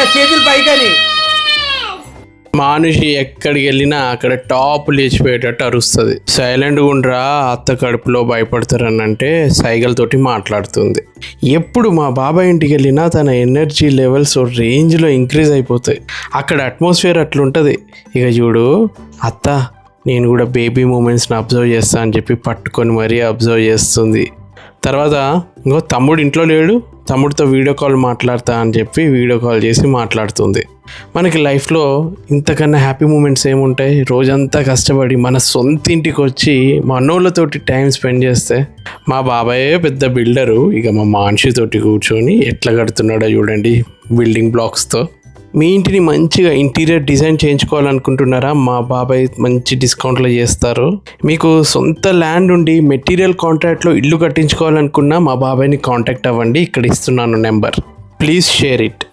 ఇట్లా చేతులు పైకని. మనిషి ఎక్కడికి వెళ్ళినా అక్కడ టాప్ లేచిపోయేటట్టు అరుస్తుంది. సైలెంట్గా గుండ్రా అత్త కడుపులో భయపడతారనంటే సైగలతోటి మాట్లాడుతుంది. ఎప్పుడు మా బాబాయ్ ఇంటికి వెళ్ళినా తన ఎనర్జీ లెవెల్స్ రేంజ్లో ఇంక్రీజ్ అయిపోతాయి. అక్కడ అట్మాస్ఫియర్ అట్లుంటుంది. ఇక చూడు అత్త నేను కూడా బేబీ మూమెంట్స్ని అబ్జర్వ్ చేస్తా అని చెప్పి పట్టుకొని మరీ అబ్జర్వ్ చేస్తుంది. తర్వాత ఇంకో తమ్ముడు ఇంట్లో లేడు తమ్ముడితో వీడియో కాల్ మాట్లాడతా అని చెప్పి వీడియో కాల్ చేసి మాట్లాడుతుంది. మనకి లైఫ్లో ఇంతకన్నా హ్యాపీ మూమెంట్స్ ఏముంటాయి? రోజంతా కష్టపడి మన సొంత ఇంటికి వచ్చి మనోళ్ళతోటి టైం స్పెండ్ చేస్తే మా బాబాయే పెద్ద బిల్డరు. ఇక మా మాన్షితోటి కూర్చొని ఎట్లా కడుతున్నాడో చూడండి బిల్డింగ్ బ్లాక్స్తో. మీ ఇంటిని మంచిగా ఇంటీరియర్ డిజైన్ చేయించుకోవాలనుకుంటున్నారా? మా బాబాయ్ మంచి డిస్కౌంట్లో చేస్తారు. మీకు సొంత ల్యాండ్ ఉండి మెటీరియల్ కాంట్రాక్ట్లో ఇల్లు కట్టించుకోవాలనుకున్నా మా బాబాయ్ని కాంటాక్ట్ అవ్వండి. ఇక్కడ ఇస్తున్నాను నెంబర్. Please share it.